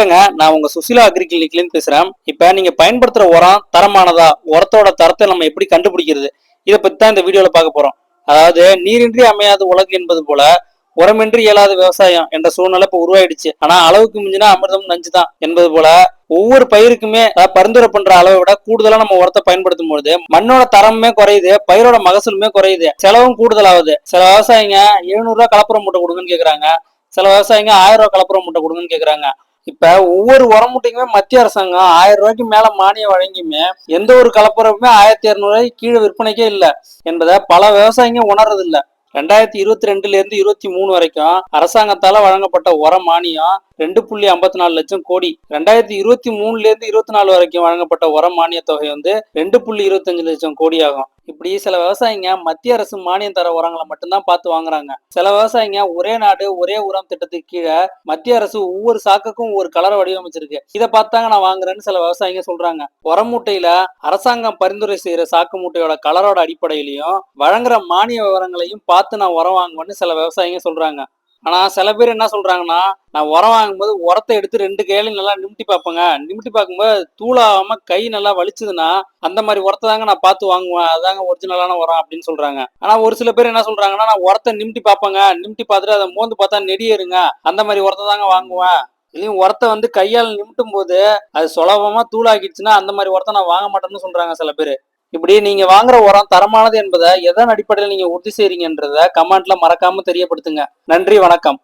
வணக்கங்க. நான் உங்க சுசிலா அக்ரி கிளினிக்லேருந்து பேசுறேன். இப்ப நீங்க பயன்படுத்துற உரம் தரமானதா? உரத்தோட தரத்தை நம்ம எப்படி கண்டுபிடிக்கிறது? இதை பத்தி தான் இந்த வீடியோல பார்க்க போறோம். அதாவது நீரின்றி அமையாத உலகு என்பது போல உரமின்றி இயலாத விவசாயம் என்ற சூழ்நிலை இப்ப உருவாயிடுச்சு. ஆனா அளவுக்கு மிஞ்சினா அமிர்தம் நஞ்சு தான் என்பது போல ஒவ்வொரு பயிருக்குமே அதாவது பரிந்துரை பண்ற அளவை விட கூடுதலா நம்ம உரத்தை பயன்படுத்தும் பொழுது மண்ணோட தரமுமே குறையுது பயிரோட மகசூலுமே குறையுது செலவும் கூடுதலாகுது. சில விவசாயிங்க எழுநூறு ரூபாய் கலப்புரம் மூட்டை கொடுங்கன்னு கேக்குறாங்க. சில விவசாயிங்க ஆயிரம் ரூபாய் கலப்புரம் மூட்டை கொடுங்கன்னு கேக்குறாங்க. இப்ப ஒவ்வொரு உரமுட்டைக்குமே மத்திய அரசாங்கம் ஆயிரம் ரூபாய்க்கு மேல மானியம் வழங்கியுமே எந்த ஒரு கலப்புரமுமே ஆயிரத்தி இரநூறுவாய்க்கு கீழே விற்பனைக்கே இல்லை என்பதை பல விவசாயிங்க உணர்றது இல்ல ரெண்டாயிரத்தி இருபத்தி ரெண்டுல இருந்து இருபத்தி மூணு வரைக்கும் அரசாங்கத்தால வழங்கப்பட்ட உர மானியம் ரெண்டு புள்ளி ஐம்பத்தி நாலு லட்சம் கோடி. ரெண்டாயிரத்தி இருபத்தி மூணுல இருந்து இருபத்தி நாலு வரைக்கும் வழங்கப்பட்ட உர மானிய தொகை வந்து ரெண்டு புள்ளி இருபத்தஞ்சு லட்சம் கோடி ஆகும் இப்படி சில விவசாயிங்க மத்திய அரசு மானியம் தர உரங்களை மட்டும்தான் பார்த்து வாங்குறாங்க. சில விவசாயிங்க ஒரே நாடு ஒரே உரம் திட்டத்துக்கு கீழே மத்திய அரசு ஒவ்வொரு சாக்குக்கும் ஒவ்வொரு கலரை வடிவமைச்சிருக்கு. இதை பார்த்தாங்க நான் வாங்குறேன்னு சில விவசாயிங்க சொல்றாங்க. உரம் மூட்டையில அரசாங்கம் பரிந்துரை செய்யற சாக்கு மூட்டையோட கலரோட அடிப்படையிலையும் வழங்குற மானிய விவரங்களையும் பார்த்து நான் உரம் வாங்குவேன்னு சில விவசாயிங்க சொல்றாங்க. ஆனா சில பேர் என்ன சொல்றாங்கன்னா நான் உரம் வாங்கும்போது உரத்தை எடுத்து ரெண்டு கையிலையும் நல்லா நிமிட்டி பார்ப்பேங்க. நிமிட்டி பார்க்கும்போது தூளாகாம கை நல்லா வலிச்சதுன்னா அந்த மாதிரி உரத்தை தாங்க நான் பார்த்து வாங்குவேன். அதாங்க ஒரிஜினலான உரம் அப்படின்னு சொல்றாங்க. ஆனா ஒரு சில பேர் என்ன சொல்றாங்கன்னா நான் உரத்தை நிமிட்டி பார்ப்பேங்க. நிமிட்டி பார்த்துட்டு அதை மோந்து பார்த்தா நெடியேறுங்க. அந்த மாதிரி உரத்தை தாங்க வாங்குவேன். இதையும் உரத்தை வந்து கையால் நிமிட்டும் போது அது சுலபமா தூளாக்கிடுச்சுன்னா அந்த மாதிரி உரத்தை நான் வாங்க மாட்டேன்னு சொல்றாங்க சில பேர். இப்படி நீங்க வாங்குற உரம் தரமானது என்பதை எதன் அடிப்படையில் நீங்க உறுதி செய்றீங்கன்றத கமெண்ட்ல மறக்காம தெரியப்படுத்துங்க. நன்றி வணக்கம்.